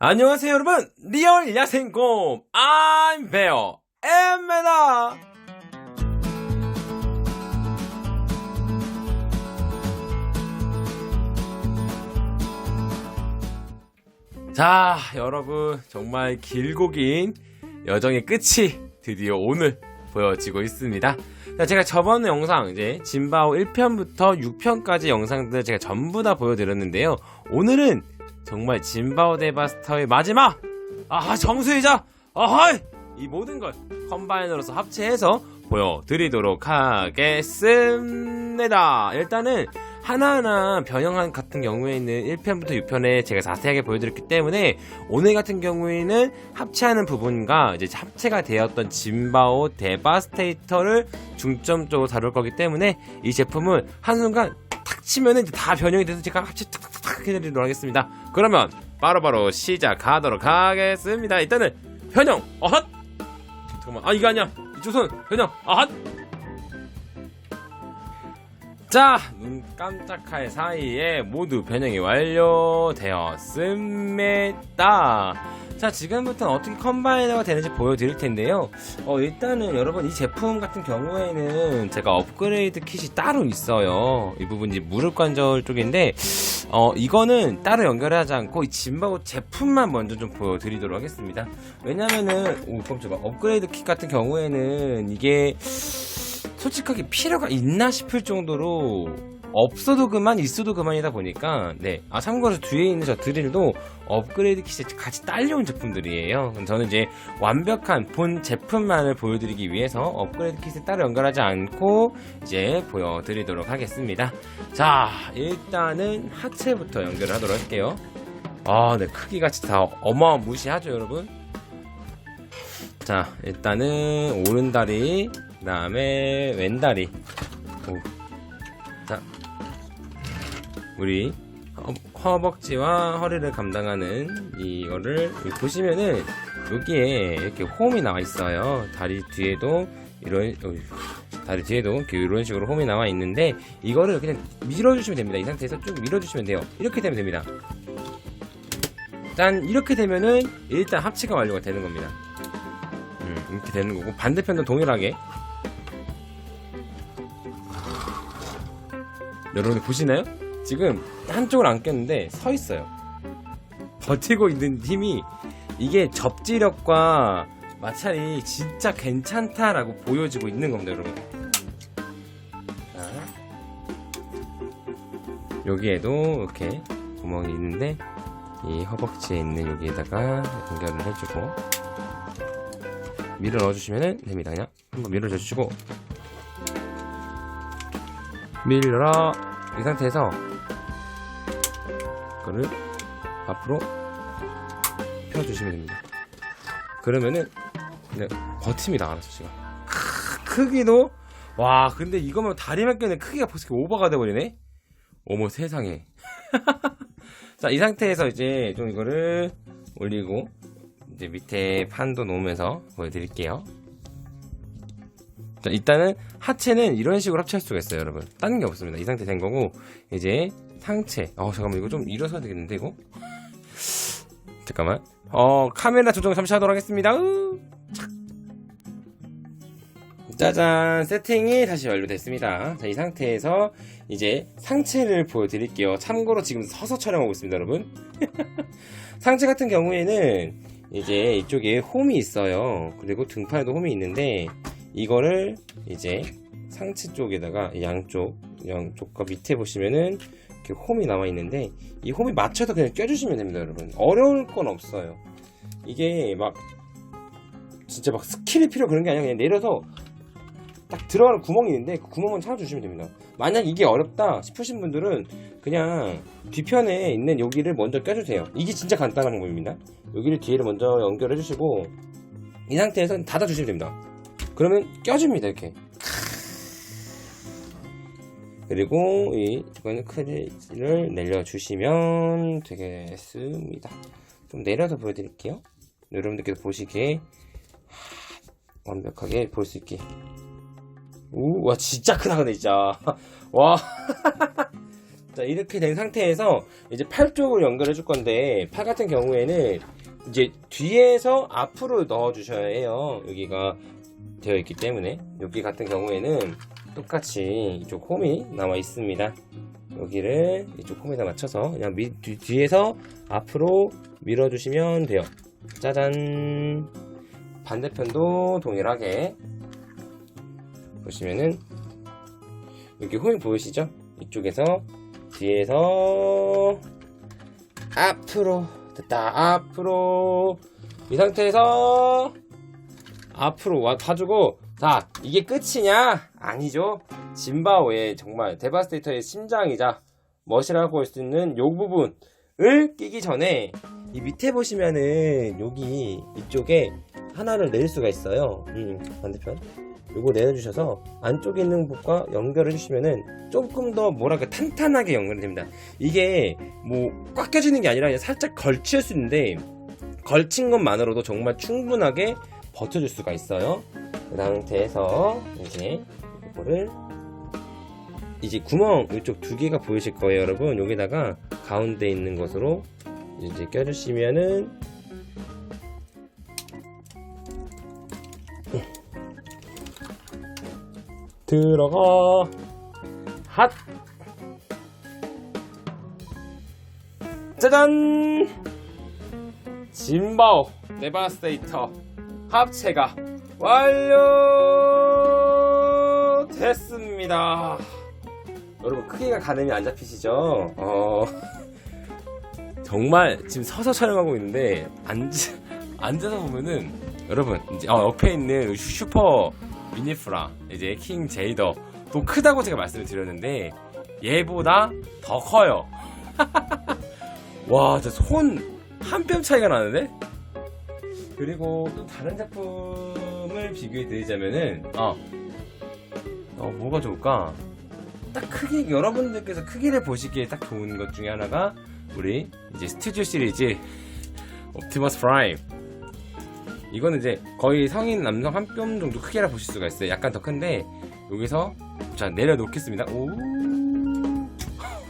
안녕하세요 여러분. 리얼 야생곰. I'm 베어 엠메다 자 여러분. 정말 길고 긴 여정의 끝이 드디어 오늘 보여지고 있습니다. 자, 제가 저번 영상 이제 진바오 1편부터 6편까지 영상들 제가 전부 다 보여드렸는데요. 오늘은 정말 진바오 데바스터의 마지막! 아 정수이자! 아하이! 이 모든 걸 컴바인으로서 합체해서 보여드리도록 하겠습니다. 일단은 하나하나 변형한 같은 경우에는 1편부터 6편에 제가 자세하게 보여드렸기 때문에 오늘 같은 경우에는 합체하는 부분과 이제 합체가 되었던 진바오 데바스테이터를 중점적으로 다룰 거기 때문에 이 제품은 한순간 탁 치면은 이제 다 변형이 돼서 제가 합체 탁탁 탁 해드리도록 하겠습니다. 그러면 바로 바로 시작하도록 하겠습니다. 일단은 변형 어헛 잠깐만 아 이거 아니야 이조선 변형 어헛 자, 눈 깜짝할 사이에 모두 변형이 완료되었습니다. 자, 지금부터는 어떻게 컴바이너가 되는지 보여드릴 텐데요. 어, 일단은 여러분 이 제품 같은 경우에는 제가 업그레이드 킷이 따로 있어요. 이 부분이 무릎 관절 쪽인데, 어, 이거는 따로 연결하지 않고 이 짐바고 제품만 먼저 좀 보여드리도록 하겠습니다. 왜냐면은, 오, 깜짝아. 업그레이드 킷 같은 경우에는 이게, 솔직하게 필요가 있나 싶을 정도로 없어도 그만 있어도 그만이다 보니까 네. 아 참고로 뒤에 있는 저 드릴도 업그레이드 킷이 같이 딸려온 제품들이에요. 저는 이제 완벽한 본 제품만을 보여드리기 위해서 업그레이드 킷을 따로 연결하지 않고 이제 보여드리도록 하겠습니다. 자 일단은 하체부터 연결을 하도록 할게요. 아, 네 크기가 진짜 어마무시하죠, 여러분. 자 일단은 오른다리 그 다음에 왼다리. 오. 자. 우리 허, 허벅지와 허리를 감당하는 이거를 보시면은 여기에 이렇게 홈이 나와 있어요. 다리 뒤에도 이런 어이, 다리 뒤에도 이런 식으로 홈이 나와 있는데 이거를 그냥 밀어주시면 됩니다. 이 상태에서 쭉 밀어주시면 돼요. 이렇게 되면 됩니다. 짠! 이렇게 되면은 일단 합체가 완료가 되는 겁니다. 음, 이렇게 되는 거고 반대편도 동일하게 여러분 보시나요? 지금 한쪽을 안 꼈는데 서 있어요. 버티고 있는 힘이 이게 접지력과 마찰이 진짜 괜찮다라고 보여지고 있는 겁니다, 여러분. 자, 여기에도 이렇게 구멍이 있는데 이 허벅지에 있는 여기에다가 연결을 해주고 밀어 넣어주시면 됩니다. 그냥 한번 밀어줘 주시고 밀어라. 이 상태에서 이거를 앞으로 펴주시면 됩니다. 그러면은 그냥 버팁니다 알아서 지금. 크기도? 와 근데 이거면 다리만 껴는 크기가 벌써 오버가 돼버리네? 어머 세상에. 자 이 상태에서 이제 좀 이거를 올리고 이제 밑에 판도 놓으면서 보여드릴게요 자, 일단은 하체는 이런 식으로 합체할 수가 있어요, 여러분. 다른 게 없습니다. 이 상태 된 거고, 이제 상체. 어, 잠깐만, 이거 좀 일어서야 되겠는데, 이거? 잠깐만. 어, 카메라 조정 잠시 하도록 하겠습니다. 으, 착. 짜잔, 세팅이 다시 완료됐습니다. 자, 이 상태에서 이제 상체를 보여드릴게요. 참고로 지금 서서 촬영하고 있습니다, 여러분. 상체 같은 경우에는 이제 이쪽에 홈이 있어요. 그리고 등판에도 홈이 있는데, 이거를 이제 상체 쪽에다가 양쪽 양쪽과 밑에 보시면은 이렇게 홈이 나와 있는데 이 홈이 맞춰서 그냥 껴주시면 됩니다 여러분. 어려울 건 없어요. 이게 막 진짜 막 스킬이 필요 그런 게 아니라 그냥 내려서 딱 들어가는 구멍이 있는데 그 구멍만 찾아주시면 됩니다. 만약 이게 어렵다 싶으신 분들은 그냥 뒤편에 있는 여기를 먼저 껴주세요. 이게 진짜 간단한 방법입니다. 여기를 뒤에를 먼저 연결해 주시고 이 상태에서 닫아주시면 됩니다 그러면 껴줍니다 이렇게. 그리고 이 이거는 크리를 내려주시면 되겠습니다. 좀 내려서 보여드릴게요. 여러분들께서 보시기에 완벽하게 볼 수 있게. 우와 진짜 크다 근데 진짜. 와. 자, 이렇게 된 상태에서 이제 팔 쪽으로 연결해 줄 건데, 팔 같은 경우에는 이제 뒤에서 앞으로 넣어 주셔야 해요. 여기가 되어 있기 때문에. 여기 같은 경우에는 똑같이 이쪽 홈이 나와 있습니다. 여기를 이쪽 홈에다 맞춰서 그냥 미- 뒤, 뒤에서 앞으로 밀어주시면 돼요. 짜잔. 반대편도 동일하게 보시면은 여기 홈이 보이시죠? 이쪽에서 뒤에서 앞으로 됐다 앞으로 이 상태에서 앞으로 와 가지고 자 이게 끝이냐? 아니죠. 짐바오의 정말 데바스테이터의 심장이자 멋이라고 할 수 있는 요 부분을 끼기 전에 이 밑에 보시면은 여기 이쪽에 하나를 낼 수가 있어요. 음, 반대편. 요거 내려주셔서 안쪽에 있는 부분과 연결해 주시면은 조금 더 뭐랄까 탄탄하게 연결이 됩니다. 이게 뭐 꽉 껴지는 게 아니라 살짝 걸칠 수 있는데 걸친 것만으로도 정말 충분하게 버텨줄 수가 있어요. 그 상태에서 이제 이거를 이제 구멍 이쪽 두 개가 보이실 거예요 여러분. 여기다가 가운데 있는 것으로 이제 껴주시면은 들어가. 핫! 짜잔! 진바오 데바스테이터 합체가 완료됐습니다 여러분 크기가 가늠이 안 잡히시죠? 어 정말 지금 서서 촬영하고 있는데 앉 앉아서 보면은 여러분 이제 어, 옆에 있는 슈퍼 미니프라 이제 킹 제이더 또 크다고 제가 말씀을 드렸는데 얘보다 더 커요. 와, 진짜 손 한 뼘 차이가 나는데? 그리고 또 다른 제품을 비교해 드리자면은 어, 어 뭐가 좋을까? 딱 크기 여러분들께서 크기를 보시기에 딱 좋은 것 중에 하나가 우리 이제 스튜디오 시리즈 옵티머스 프라임 이거는 이제 거의 성인 남성 한 뼘 정도 크기라 보실 수가 있어요. 약간 더 큰데 여기서 자 내려놓겠습니다. 오.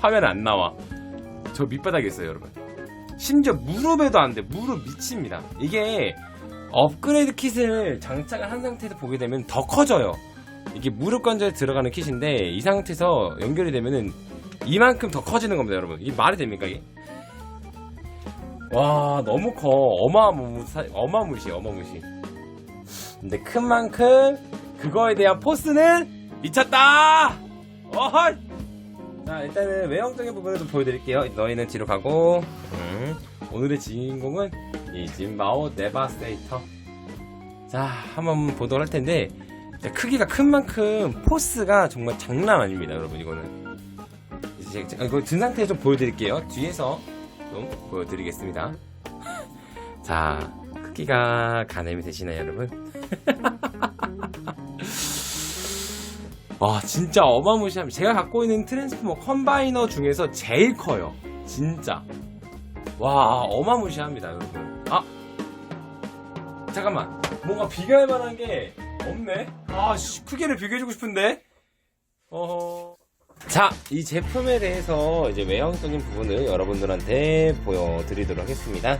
화면 안 나와. 저 밑바닥에 있어요 여러분 심지어 무릎에도 안 돼. 무릎 미칩니다. 이게 업그레이드 킷을 장착을 한 상태에서 보게 되면 더 커져요. 이게 무릎 관절에 들어가는 킷인데 이 상태에서 연결이 되면은 이만큼 더 커지는 겁니다 여러분. 이게 말이 됩니까 이게? 와 너무 커. 어마무사 어마무시 어마무시. 근데 큰 만큼 그거에 대한 포스는 미쳤다! 어헐 자 일단은 외형적인 부분을 좀 보여드릴게요. 너희는 뒤로 가고 음, 오늘의 주인공은 이 진바오 네바스테이터. 자 한번 보도록 할 텐데 자, 크기가 큰 만큼 포스가 정말 장난 아닙니다 여러분 이거는. 이제 제가 이거 든 상태에 좀 보여드릴게요. 뒤에서 좀 보여드리겠습니다. 자 크기가 가늠이 되시나요 여러분 와 진짜 어마무시합니다 제가 갖고 있는 트랜스포머 컴바이너 중에서 제일 커요. 진짜. 와 어마무시합니다 여러분. 아 잠깐만. 뭔가 비교할 만한 게 없네? 아 씨, 크기를 비교해주고 싶은데? 어허. 자, 이 제품에 대해서 이제 외형적인 부분을 여러분들한테 보여드리도록 하겠습니다.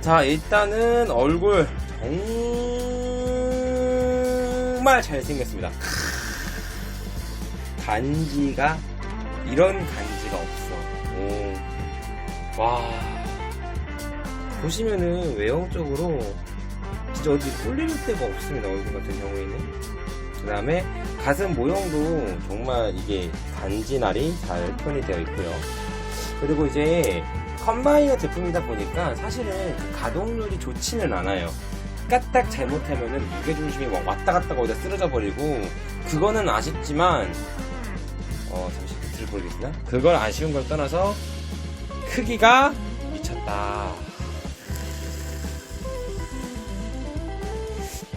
자, 일단은 얼굴 정말 잘생겼습니다. 크, 간지가 이런 간지가 없어. 오. 와. 보시면은 외형적으로 진짜 어디 꿀릴 데가 없습니다. 얼굴 같은 경우에는. 그 다음에 가슴 모형도 정말 이게 간지날이 잘 표현이 되어 있고요. 그리고 이제 컴바이너 제품이다 보니까 사실은 그 가동률이 좋지는 않아요. 까딱 잘못하면은 무게중심이 막 왔다 갔다 거기다 쓰러져 버리고 그거는 아쉽지만 어 잠시 밑을 보이겠나? 그걸 아쉬운 걸 떠나서 크기가 미쳤다.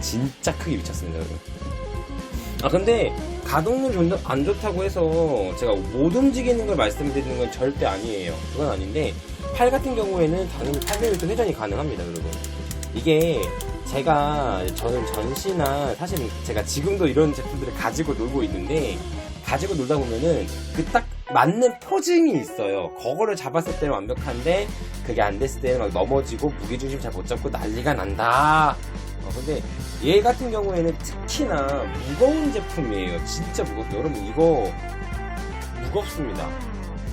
진짜 크게 미쳤습니다, 여러분. 아 근데 가동률이 좀 안 좋다고 해서 제가 못 움직이는 걸 말씀드리는 건 절대 아니에요. 그건 아닌데 팔 같은 경우에는 당연히 8mm 회전이 가능합니다, 여러분. 이게 제가 저는 전시나 사실은 제가 지금도 이런 제품들을 가지고 놀고 있는데 가지고 놀다 보면은 그 딱 맞는 포징이 있어요. 그거를 잡았을 때는 완벽한데 그게 안 됐을 때는 막 넘어지고 무게중심 잘 못 잡고 난리가 난다. 어, 근데 얘 같은 경우에는 특히나 무거운 제품이에요. 진짜 무겁죠. 여러분 이거 무겁습니다.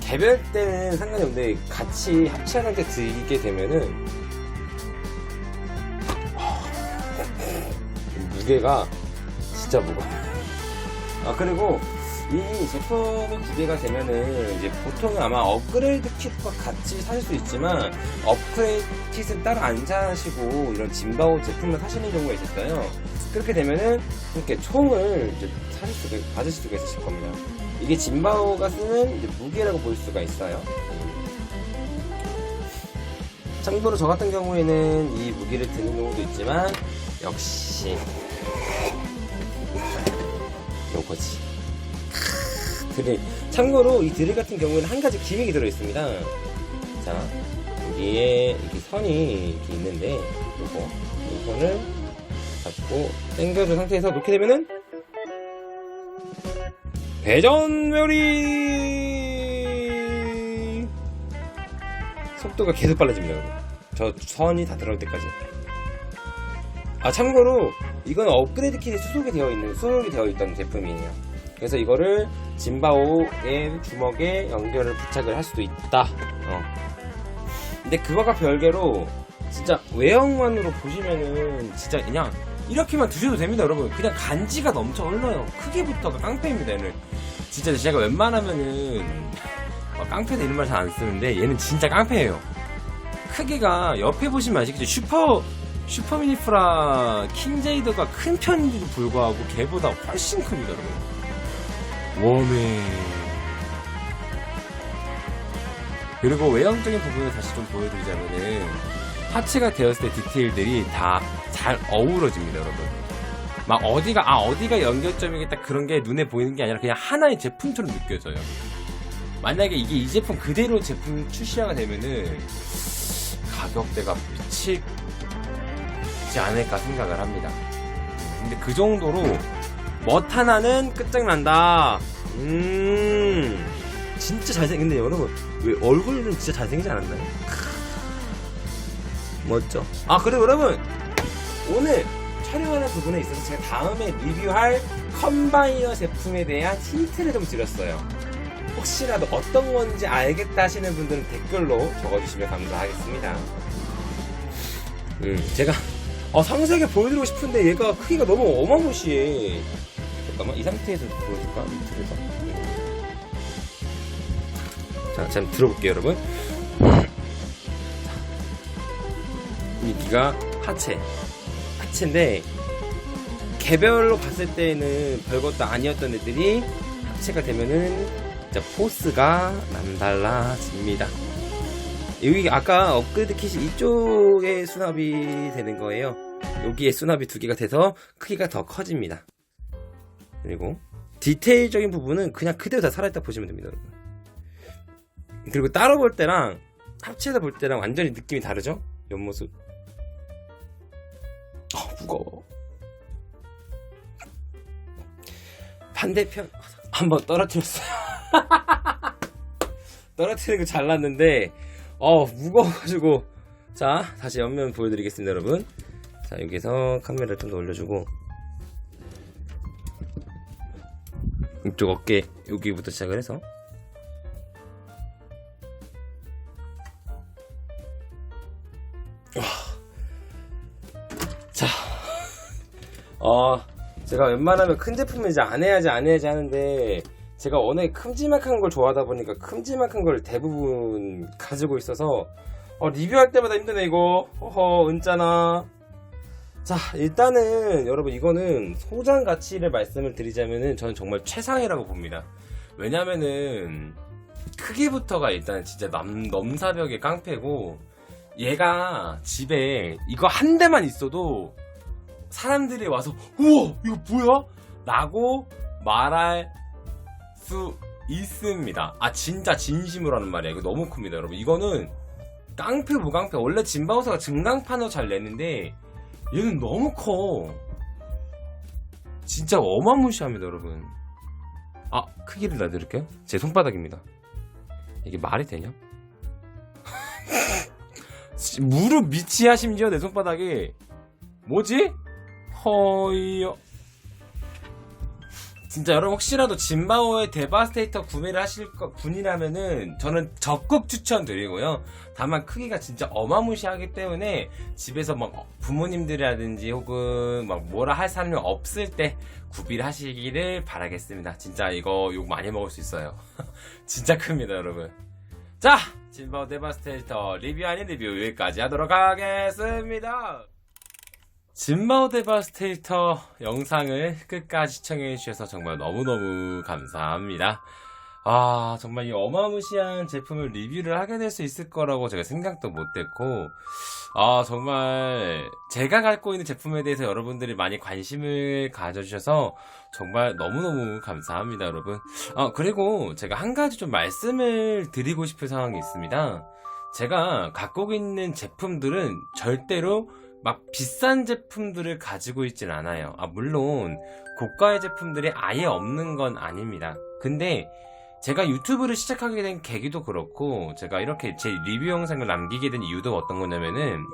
개별 때는 상관이 없는데 같이 합체하는 때 들게 되면은 무게가 진짜 무거워. 아 그리고 이 제품이 구비가 되면은 이제 보통은 아마 업그레이드 킷과 같이 사실 수 있지만 업그레이드 킷은 따로 안 사시고 이런 짐바오 제품을 사시는 경우가 있었어요. 그렇게 되면은 이렇게 총을 이제 사실 수가 받으실 수가 있으실 겁니다. 이게 짐바오가 쓰는 무게라고 볼 수가 있어요. 참고로 저 같은 경우에는 이 무기를 드는 경우도 있지만 역시 요거지. 드릴. 참고로 이 드릴 같은 경우에는 한 가지 기믹이 들어 있습니다. 자, 여기에 이렇게 선이 이렇게 있는데 요거 이 선을 잡고 당겨준 상태에서 놓게 되면은 회전 회오리 속도가 계속 빨라집니다, 여러분. 저 선이 다 들어갈 때까지. 아 참고로 이건 업그레이드 킷에 수속이 되어 있는 수록이 되어 있던 제품이에요. 그래서 이거를 짐바오의 주먹에 연결을 부착을 할 수도 있다. 어. 근데 그거가 별개로 진짜 외형만으로 보시면은 진짜 그냥 이렇게만 드셔도 됩니다, 여러분. 그냥 간지가 넘쳐 흘러요. 크기부터가 깡패입니다, 얘는. 진짜 제가 웬만하면은 어, 깡패도 이런 말 잘 안 쓰는데 얘는 진짜 깡패예요. 크기가 옆에 보시면 아시겠죠? 슈퍼 슈퍼 미니프라 킹제이더가 큰 편인데도 불구하고 걔보다 훨씬 큽니다, 여러분. 웜에 그리고 외형적인 부분을 다시 좀 보여드리자면은 하체가 되었을 때 디테일들이 다 잘 어우러집니다, 여러분. 막 어디가 아 어디가 연결점이겠다 그런 게 눈에 보이는 게 아니라 그냥 하나의 제품처럼 느껴져요. 만약에 이게 이 제품 그대로 제품 출시가 되면은 가격대가 미치지 않을까 생각을 합니다. 근데 그 정도로 멋 하나는 끝장난다. 음, 진짜 잘생겼네 여러분. 왜 얼굴은 진짜 잘생기지 않았나요? 멋져. 아 그리고 여러분 오늘 촬영하는 부분에 있어서 제가 다음에 리뷰할 컴바이너 제품에 대한 힌트를 좀 드렸어요. 혹시라도 어떤 건지 알겠다 하시는 분들은 댓글로 적어주시면 감사하겠습니다. 음, 제가 어, 상세하게 보여드리고 싶은데 얘가 크기가 너무 어마무시해. 잠깐만 이 상태에서 보여줄까? 밑에서. 자, 잠 들어볼게요, 여러분. 여기가 하체. 하체인데 개별로 봤을 때는 별것도 아니었던 애들이 합체가 되면은 진짜 포스가 남달라집니다. 여기 아까 업그레이드 킷이 이쪽에 수납이 되는 거예요. 여기에 수납이 두 개가 돼서 크기가 더 커집니다. 그리고 디테일적인 부분은 그냥 그대로 다 살아있다 보시면 됩니다, 여러분. 그리고 따로 볼 때랑 합체해서 볼 때랑 완전히 느낌이 다르죠? 옆모습. 어, 무거워. 반대편 한번 떨어뜨렸어요. 떨어뜨리고 잘랐는데 어 무거워가지고 자 다시 옆면 보여드리겠습니다 여러분 자 여기서 카메라 좀더 올려주고 이쪽 어깨 여기부터 시작을 해서. 자, 어, 제가 웬만하면 큰 제품은 이제 안 해야지 안 해야지 하는데 제가 워낙에 큼지막한 걸 좋아하다 보니까 큼지막한 걸 대부분 가지고 있어서 어, 리뷰할 때마다 힘드네 이거. 허허 은짜나 자 일단은 여러분 이거는 소장 가치를 말씀을 드리자면은 저는 정말 최상이라고 봅니다 왜냐면은 크기부터가 일단 진짜 남, 넘사벽의 깡패고 얘가 집에 이거 한 대만 있어도 사람들이 와서 우와 이거 뭐야? 라고 말할 수 있습니다. 아 진짜 진심으로 하는 말이에요. 이거 너무 큽니다, 여러분. 이거는 깡패 무깡패 원래 진바우서가 증강판으로 잘 내는데 얘는 너무 커. 진짜 어마무시합니다, 여러분. 아 크기를 내드릴게요 제 손바닥입니다 이게 말이 되냐? 무릎 밑이야 심지어 내 손바닥이 뭐지? 허이요 진짜 여러분 혹시라도 짐바오의 데바스테이터 구매를 하실 거, 분이라면은 저는 적극 추천드리고요. 다만 크기가 진짜 어마무시하기 때문에 집에서 막 부모님들이라든지 혹은 막 뭐라 할 사람이 없을 때 구비를 하시기를 바라겠습니다. 진짜 이거 욕 많이 먹을 수 있어요. 진짜 큽니다, 여러분. 자, 짐바오 데바스테이터 리뷰 아닌 리뷰 여기까지 하도록 하겠습니다. 짐바오 데바스테이터 영상을 끝까지 시청해주셔서 정말 너무너무 감사합니다. 아, 정말 이 어마무시한 제품을 리뷰를 하게 될 수 있을 거라고 제가 생각도 못 했고, 아, 정말 제가 갖고 있는 제품에 대해서 여러분들이 많이 관심을 가져주셔서 정말 너무너무 감사합니다, 여러분. 아, 그리고 제가 한 가지 좀 말씀을 드리고 싶은 상황이 있습니다. 제가 갖고 있는 제품들은 절대로 막 비싼 제품들을 가지고 있진 않아요. 아, 물론 고가의 제품들이 아예 없는 건 아닙니다. 근데 제가 유튜브를 시작하게 된 계기도 그렇고 제가 이렇게 제 리뷰 영상을 남기게 된 이유도 어떤 거냐면은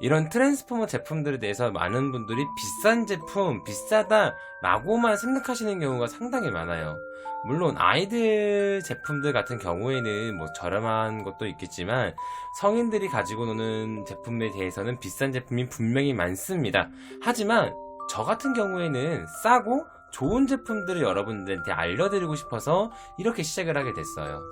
이런 트랜스포머 제품들에 대해서 많은 분들이 비싼 제품, 비싸다라고만 생각하시는 경우가 상당히 많아요. 물론 아이들 제품들 같은 경우에는 뭐 저렴한 것도 있겠지만 성인들이 가지고 노는 제품에 대해서는 비싼 제품이 분명히 많습니다. 하지만 저 같은 경우에는 싸고 좋은 제품들을 여러분들한테 알려드리고 싶어서 이렇게 시작을 하게 됐어요.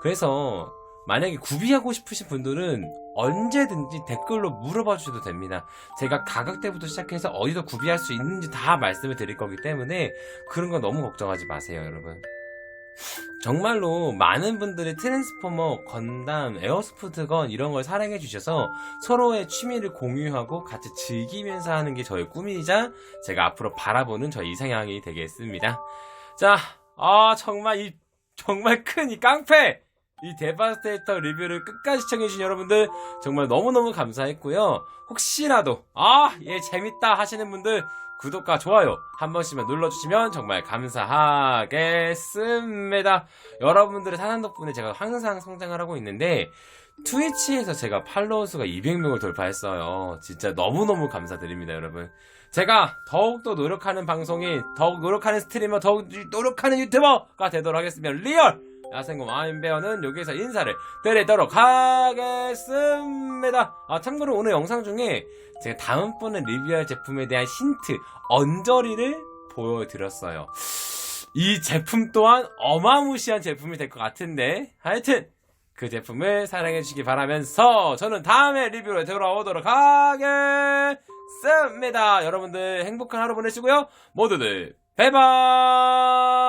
그래서 만약에 구비하고 싶으신 분들은 언제든지 댓글로 물어봐 주셔도 됩니다. 제가 가격대부터 시작해서 어디서 구비할 수 있는지 다 말씀을 드릴 거기 때문에 그런 거 너무 걱정하지 마세요, 여러분. 정말로 많은 분들이 트랜스포머, 건담, 에어스푸드건 이런 걸 사랑해 주셔서 서로의 취미를 공유하고 같이 즐기면서 하는 게 저의 꿈이자 제가 앞으로 바라보는 저의 이상향이 되겠습니다. 자, 아 정말 이 정말 큰 이 깡패 이 데바스테이터 리뷰를 끝까지 시청해주신 여러분들 정말 너무너무 감사했고요. 혹시라도 아, 얘 재밌다 하시는 분들 구독과 좋아요 한 번씩만 눌러주시면 정말 감사하겠습니다. 여러분들의 사랑 덕분에 제가 항상 성장을 하고 있는데 트위치에서 제가 팔로워 수가 200명을 돌파했어요. 진짜 너무너무 감사드립니다, 여러분. 제가 더욱더 노력하는 방송인, 더욱 노력하는 스트리머, 더욱 노력하는 유튜버가 되도록 하겠습니다. 리얼! 야생고 와인베어는 여기서 인사를 드리도록 하겠습니다. 아, 참고로 오늘 영상 중에 제가 다음번에 리뷰할 제품에 대한 힌트, 언저리를 보여드렸어요. 이 제품 또한 어마무시한 제품이 될 것 같은데, 하여튼, 그 제품을 사랑해주시기 바라면서, 저는 다음에 리뷰로 돌아오도록 하겠습니다. 여러분들 행복한 하루 보내시고요. 모두들, 배바